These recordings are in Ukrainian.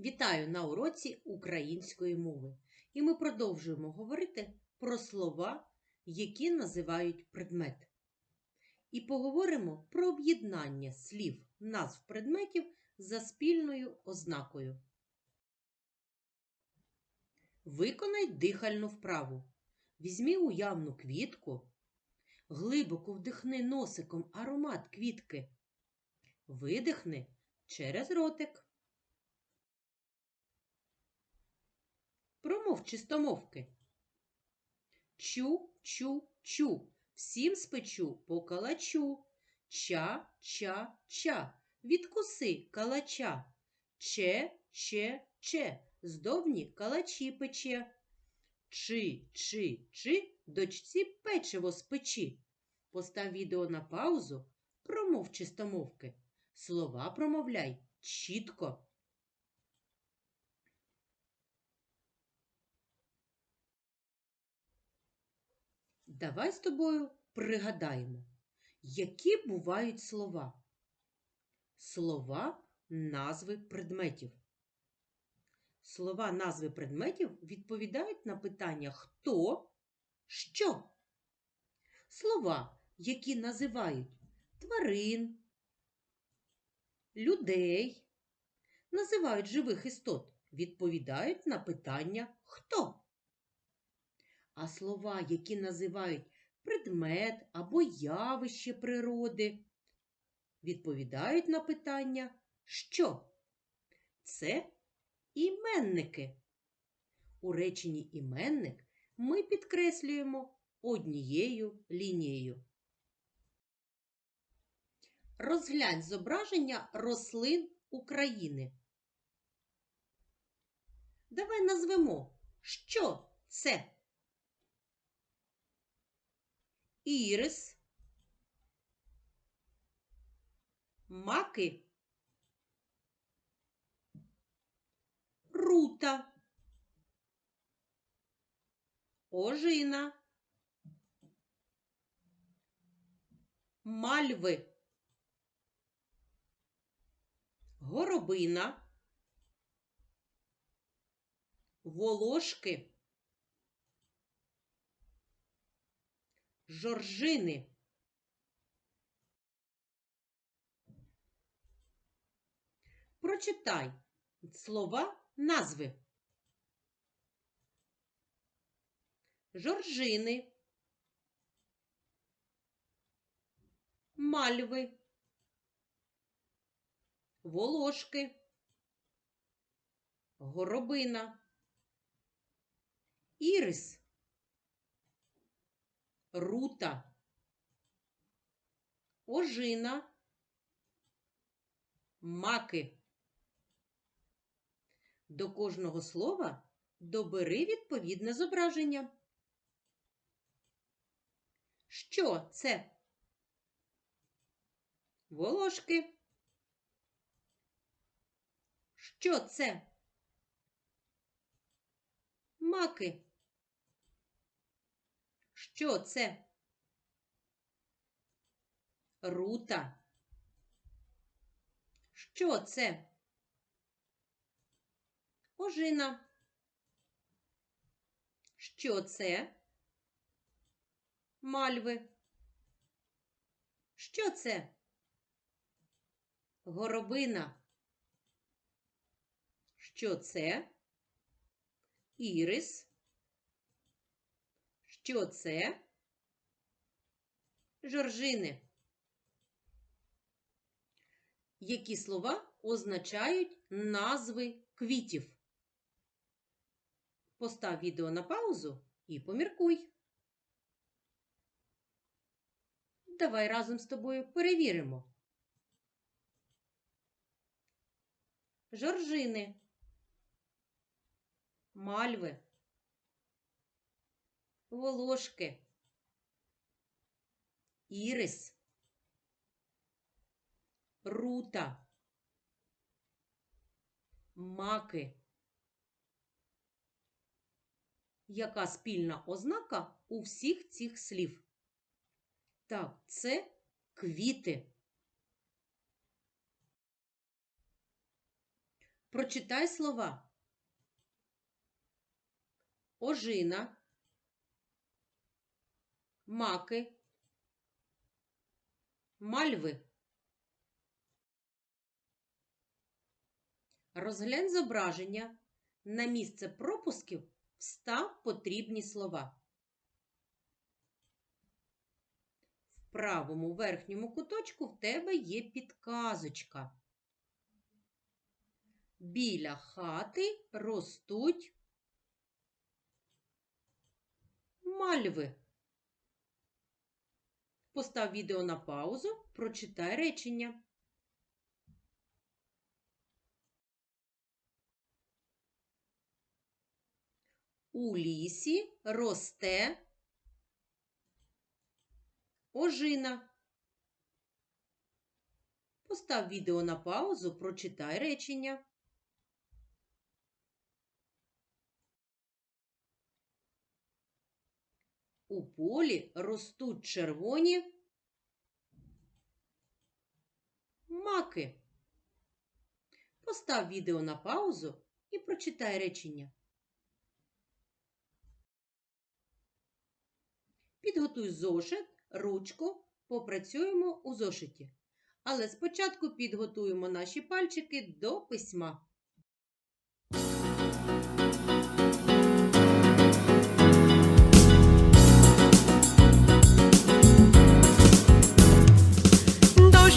Вітаю на уроці української мови. І ми продовжуємо говорити про слова, які називають предмет. І поговоримо про об'єднання слів назв предметів за спільною ознакою. Виконай дихальну вправу. Візьми уявну квітку, глибоко вдихни носиком аромат квітки. Видихни через ротик. Промов чистомовки. Чу, чу, чу. Всім спечу по калачу. Ча, ча, ча. Відкуси калача. Че, че, че. Здобні калачі пече. Чи, чи, чи. Дочці печиво спечі. Постав відео на паузу. Промов чистомовки. Слова промовляй чітко. Давай з тобою пригадаємо, які бувають слова. Слова назви предметів. Слова назви предметів відповідають на питання хто, що. Слова, які називають тварин, людей, називають живих істот, відповідають на питання хто. А слова, які називають предмет або явище природи, відповідають на питання що? Це іменники. У реченні іменник ми підкреслюємо однією лінією. Розглянь зображення рослин України. Давай назвемо, що це? Ірис, маки, рута, ожина, мальви, горобина, волошки. Жоржини. Прочитай слова назви. Жоржини, мальви, волошки, горобина, ірис рута, ожина, маки. До кожного слова добери відповідне зображення. Що це? Волошки. Що це? Маки. Що це? Рута. Що це? Ожина. Що це? Мальви. Що це? Горобина. Що це? Ірис. Що це? Жоржини. Які слова означають назви квітів? Постав відео на паузу і поміркуй. Давай разом з тобою перевіримо. Жоржини, мальви волошки, ірис, рута, маки. Яка спільна ознака у всіх цих слів? Так, це квіти. Прочитай слова. Ожина, маки, мальви. Розглянь зображення. На місце пропусків встав потрібні слова. В правому верхньому куточку в тебе є підказочка. Біля хати ростуть мальви. Постав відео на паузу, прочитай речення. У лісі росте ожина. Постав відео на паузу, прочитай речення. У полі ростуть червоні маки. Постав відео на паузу і прочитай речення. Підготуй зошит, ручку, попрацюємо у зошиті. Але спочатку підготуємо наші пальчики до письма.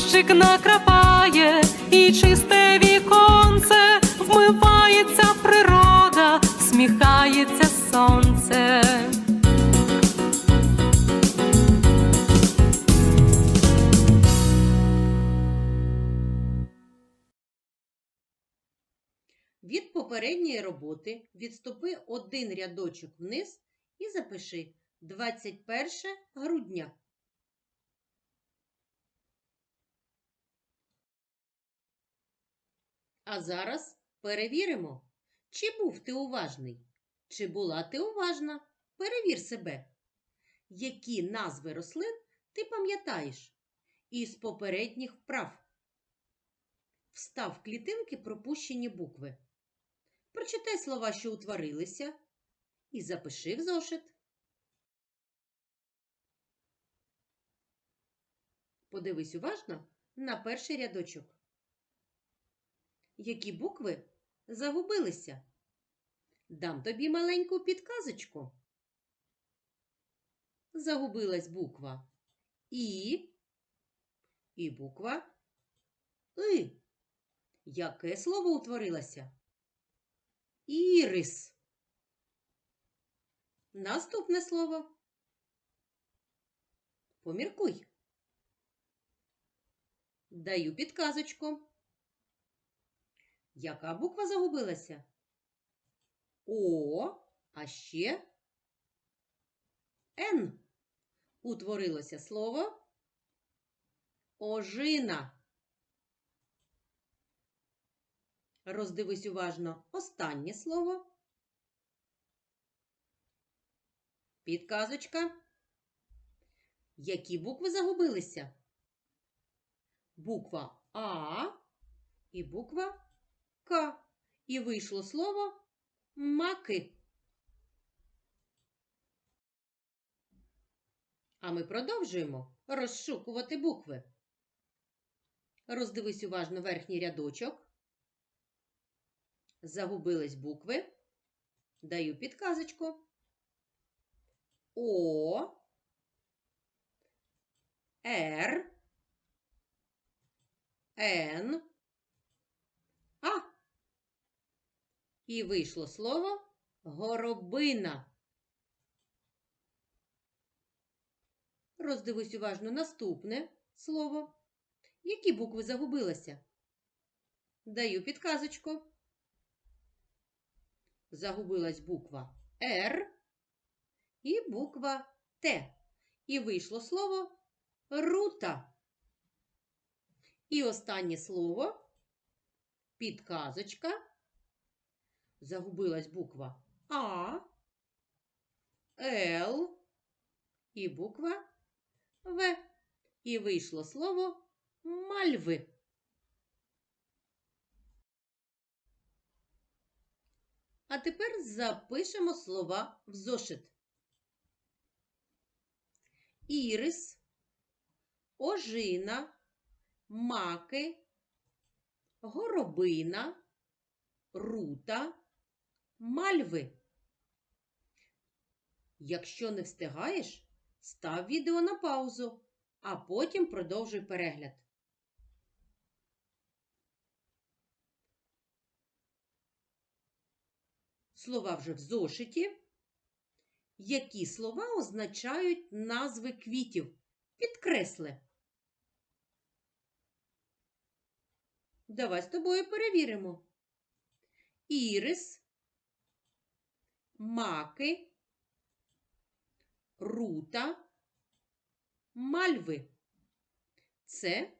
Дощик накрапає і чисте віконце, вмивається природа, сміхається сонце. Від попередньої роботи відступи один рядочок вниз і запиши 21 грудня. А зараз перевіримо, чи був ти уважний, чи була ти уважна. Перевір себе. Які назви рослин ти пам'ятаєш із попередніх вправ. Встав клітинки пропущені букви. Прочитай слова, що утворилися, і запиши в зошит. Подивись уважно на перший рядочок. Які букви загубилися? Дам тобі маленьку підказочку. Загубилась буква І і буква И. Яке слово утворилося? Ірис. Наступне слово. Поміркуй. Даю підказочку. Яка буква загубилася? О, а ще Н. Утворилося слово ожина. Роздивись уважно останнє слово. Підказочка. Які букви загубилися? Буква А і буква К. І вийшло слово маки. А ми продовжуємо розшукувати букви. Роздивись уважно верхній рядочок. Загубились букви. Даю підказочку. О, Р, Н, А. І вийшло слово горобина. Роздивись уважно наступне слово. Які букви загубилися? Даю підказочку. загубилась буква Р і буква Т. І вийшло слово рута. І останнє слово підказочка. Загубилась буква А, Л і буква В. І вийшло слово мальви. А тепер запишемо слова в зошит. Ірис, ожина, маки, горобина, рута, мальви. Якщо не встигаєш, став відео на паузу, а потім продовжуй перегляд. Слова вже в зошиті. Які слова означають назви квітів? Підкресли. Давай з тобою перевіримо. Ірис, маки, рута, мальви. Це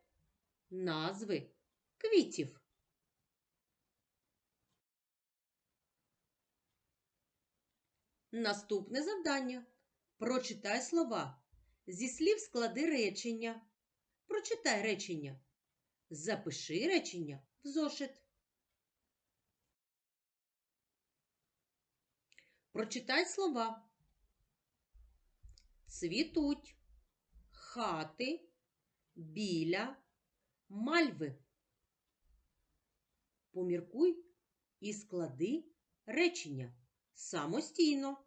назви квітів. Наступне завдання. Прочитай слова. Зі слів склади речення. Прочитай речення. Запиши речення в зошит. Прочитай слова. Цвітуть, хати, біля, мальви. Поміркуй і склади речення самостійно.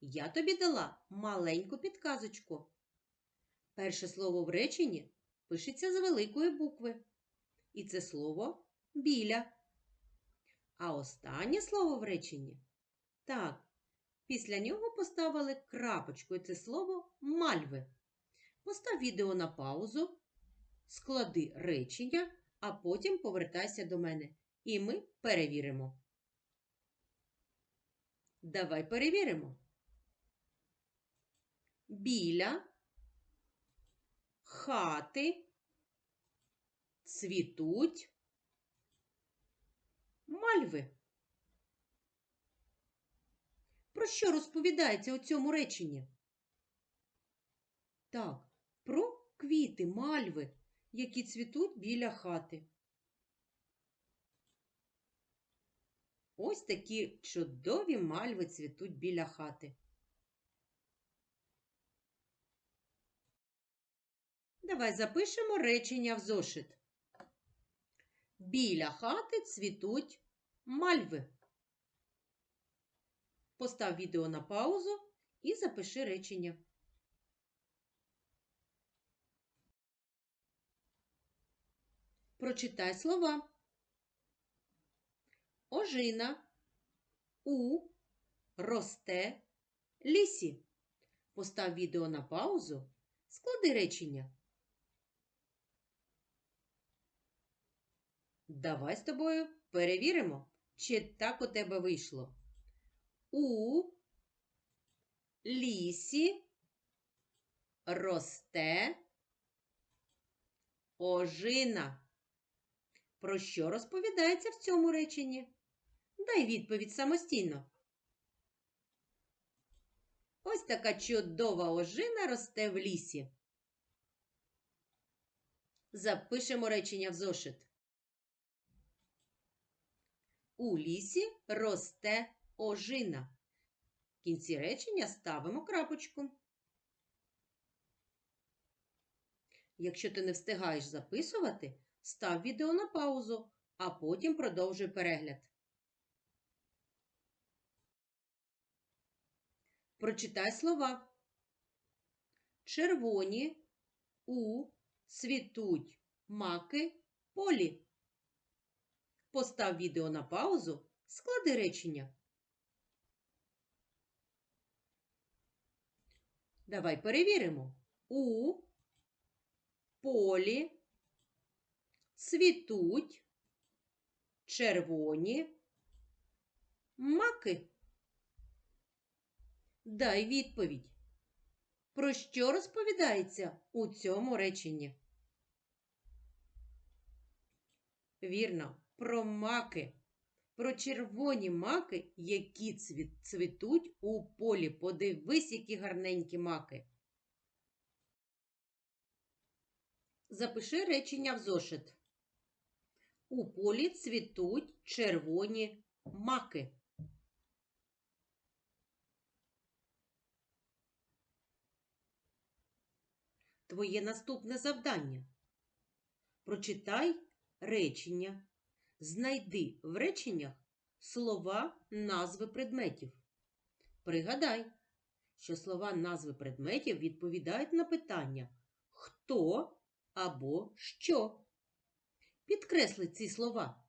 Я тобі дала маленьку підказочку. Перше слово в реченні пишеться з великої букви. І це слово біля. А останнє слово в реченні так, після нього поставили крапочку, і це слово мальви. Постав відео на паузу, склади речення, а потім повертайся до мене. І ми перевіримо. Давай перевіримо. Біля хати цвітуть мальви. Про що розповідається у цьому реченні? Так, про квіти, мальви, які цвітуть біля хати. Ось такі чудові мальви цвітуть біля хати. Давай запишемо речення в зошит. Біля хати цвітуть мальви. Постав відео на паузу і запиши речення. Прочитай слова. Ожина у росте лісі. Постав відео на паузу. Склади речення. Давай з тобою перевіримо, чи так у тебе вийшло. У лісі росте ожина. Про що розповідається в цьому реченні? Дай відповідь самостійно. Ось така чудова ожина росте в лісі. Запишемо речення в зошит. У лісі росте ожина. В кінці речення ставимо крапочку. Якщо ти не встигаєш записувати, став відео на паузу, а потім продовжуй перегляд. Прочитай слова. Червоні у цвітуть маки полі. Постав відео на паузу, склади речення. Давай перевіримо. У полі цвітуть червоні маки? Дай відповідь. Про що розповідається у цьому реченні? Вірно, про маки. Про червоні маки, які цві- цвітуть у полі. Подивись, які гарненькі маки. Запиши речення в зошит. У полі цвітуть червоні маки. Твоє наступне завдання. Прочитай речення. Знайди в реченнях слова назви предметів. Пригадай, що слова назви предметів відповідають на питання хто або що. Підкресли ці слова.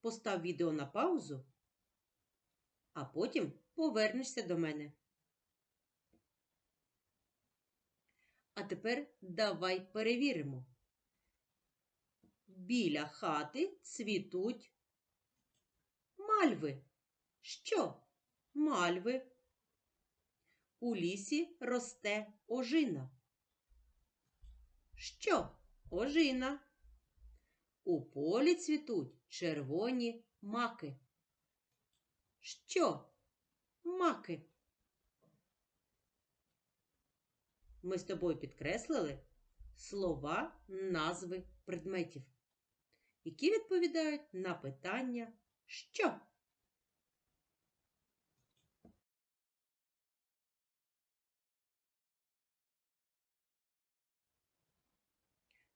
Постав відео на паузу, а потім повернешся до мене. А тепер давай перевіримо. Біля хати цвітуть мальви. Що? Мальви. У лісі росте ожина. Що? Ожина. У полі цвітуть червоні маки. Що? Маки. Ми з тобою підкреслили слова назви предметів, які відповідають на питання що.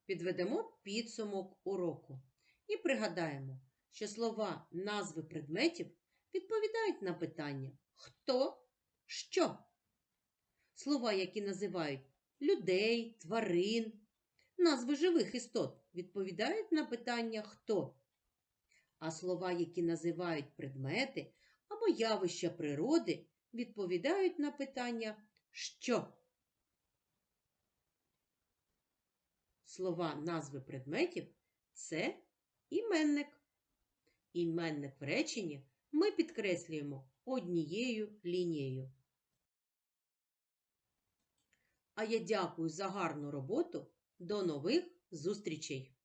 Підведемо підсумок уроку і пригадаємо, що слова назви предметів відповідають на питання хто, що. Слова, які називають людей, тварин, назви живих істот відповідають на питання хто. А слова, які називають предмети або явища природи, відповідають на питання що. Слова назви предметів це іменник. Іменник в реченні ми підкреслюємо однією лінією. А я дякую за гарну роботу. До нових зустрічей!